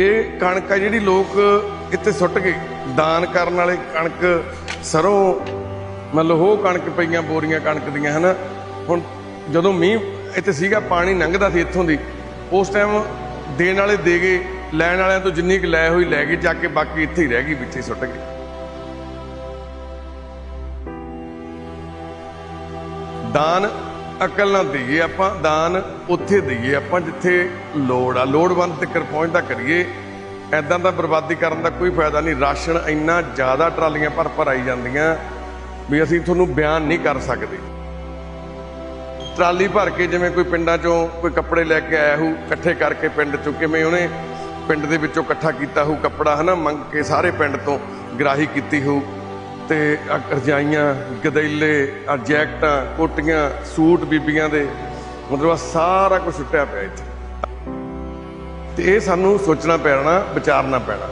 ਇਹ ਕਣਕ ਆ ਜਿਹੜੀ ਲੋਕ ਇੱਥੇ ਸੁੱਟ ਗਏ? ਦਾਨ ਕਰਨ ਵਾਲੇ ਕਣਕ ਸਰੋਂ, ਮਤਲਬ ਉਹ ਕਣਕ ਪਈਆਂ, ਬੋਰੀਆਂ ਕਣਕ ਦੀਆਂ, ਹਨਾ? ਹੁਣ ਜਦੋਂ ਮੀਂਹ ਇੱਥੇ ਸੀਗਾ, ਪਾਣੀ ਲੰਘਦਾ ਸੀ ਇੱਥੋਂ ਦੀ, ਉਸ ਟਾਈਮ ਦੇਣ ਵਾਲੇ ਦੇ ਗਏ, ਲੈਣ ਵਾਲਿਆਂ ਤੋਂ ਜਿੰਨੀ ਕੁ ਲੈ ਹੋਈ, ਲੈ ਗਏ, ਜਾ ਕੇ ਬਾਕੀ ਇੱਥੇ ਹੀ ਰਹਿ ਗਈ ਵਿੱਚੇ ਸੁੱਟ ਗਏ। ਦਾਨ ਅਕਲ ਨਾਲ ਦਈਏ ਆਪਾਂ, ਦਾਨ ਉੱਥੇ ਦਈਏ ਆਪਾਂ, ਜਿੱਥੇ ਲੋੜ ਆ। ਲੋੜਵੰਦ ਤੱਕ ਪਹੁੰਚਦਾ ਕਰੀਏ। ਐਦਾਂ ਦਾ ਬਰਬਾਦੀ ਕਰਨ ਦਾ ਕੋਈ ਫਾਇਦਾ ਨਹੀਂ। ਰਾਸ਼ਨ ਇੰਨਾ ਜ਼ਿਆਦਾ ਟਰਾਲੀਆਂ ਭਰ ਭਰ ਆਈ ਜਾਂਦੀਆਂ ਵੀ ਅਸੀਂ ਤੁਹਾਨੂੰ ਬਿਆਨ ਨਹੀਂ ਕਰ ਸਕਦੇ। ਟਰਾਲੀ ਭਰ ਕੇ ਜਿਵੇਂ ਕੋਈ ਪਿੰਡਾਂ ਚੋਂ ਕੋਈ ਕੱਪੜੇ ਲੈ ਕੇ ਆਇਆ ਹੋਊ ਇਕੱਠੇ ਕਰਕੇ ਪਿੰਡ ਚੋਂ ਕਿਵੇਂ ਉਹਨੇ ਪਿੰਡ ਦੇ ਵਿੱਚੋਂ ਇਕੱਠਾ ਕੀਤਾ ਹੋਊ ਕੱਪੜਾ ਹਨਾ, ਮੰਗ ਕੇ ਸਾਰੇ ਪਿੰਡ ਤੋਂ ਗਰਾਹੀ ਕੀਤੀ ਹੋਊ ਤੇ ਆਹ ਰਜਾਈਆਂ, ਗਦੈਲੇ ਆ ਜੈਕਟਾਂ ਕੋਟੀਆਂ, ਸੂਟ ਬੀਬੀਆਂ ਦੇ ਮਤਲਬ ਆਹ ਸਾਰਾ ਕੁਝ ਸੁੱਟਿਆ ਪਿਆ ਇੱਥੇ। ਤੇ ਇਹ ਸਾਨੂੰ ਸੋਚਣਾ ਪੈਣਾ, ਵਿਚਾਰਨਾ ਪੈਣਾ।